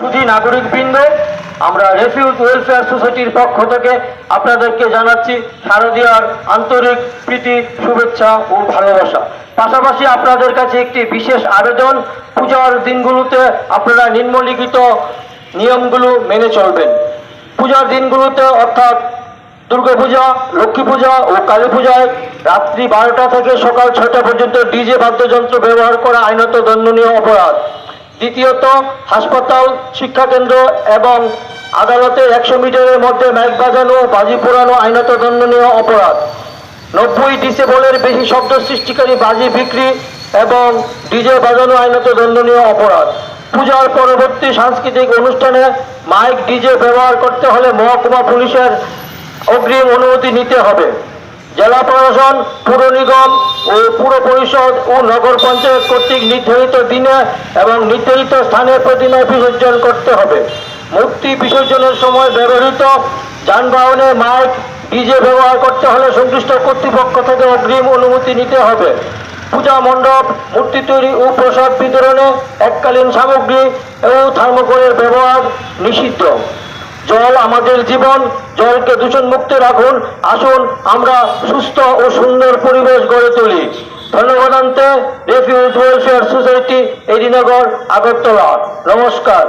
সুধী নাগরিকবৃন্দ, আমরা refuge welfare সোসাইটির পক্ষ থেকে আপনাদেরকে জানাচ্ছি শারদীয়ার আন্তরিক প্রীতি, শুভেচ্ছা ও ভালোবাসা। পাশাপাশি আপনাদের কাছে একটি বিশেষ আবেদন, পূজার দিনগুলোতে আপনারা নিম্নলিখিত নিয়মগুলো মেনে চলবেন। পূজার দিনগুলোতে অর্থাৎ দুর্গাপূজা লক্ষ্মী পূজা ও কালী পূজায় রাত্রি বারোটা থেকে সকাল ছয়টা পর্যন্ত ডিজে বাদ্যযন্ত্র ব্যবহার করা আইনত দণ্ডনীয় অপরাধ। দ্বিতীয়ত, হাসপাতাল, শিক্ষাকেন্দ্র এবং আদালতে একশো মিটারের মধ্যে মাইক বাজানো বাজি পোড়ানো আইনত দণ্ডনীয় অপরাধ। নব্বই ডিসেবলের বেশি শব্দ সৃষ্টিকারী বাজি বিক্রি এবং ডিজে বাজানো আইনত দণ্ডনীয় অপরাধ। পূজার পরবর্তী সাংস্কৃতিক অনুষ্ঠানে মাইক ডিজে ব্যবহার করতে হলে মহকুমা পুলিশের অগ্রিম অনুমতি নিতে হবে। জেলা প্রশাসন, পুর নিগম ও পুর পরিষদ ও নগর পঞ্চায়েত কর্তৃক নির্ধারিত দিনে এবং নির্ধারিত স্থানে প্রতিমা বিসর্জন করতে হবে। মূর্তি বিসর্জনের সময় ব্যবহৃত যানবাহনে মাইক, ডিজে ব্যবহার করতে হলে সংশ্লিষ্ট কর্তৃপক্ষ থেকে অগ্রিম অনুমতি নিতে হবে। পূজা মণ্ডপ, মূর্তি তৈরি ও প্রসাদ বিতরণে এককালীন সামগ্রী ও থার্মোকলের ব্যবহার নিষিদ্ধ। জল আমাদের জীবন, জলকে দূষণ মুক্ত রাখুন। আসুন, আমরা সুস্থ ও সুন্দর পরিবেশ গড়ে তুলি। ধন্যবাদান্তে refuge welfare society Adinagar, Agartala. নমস্কার।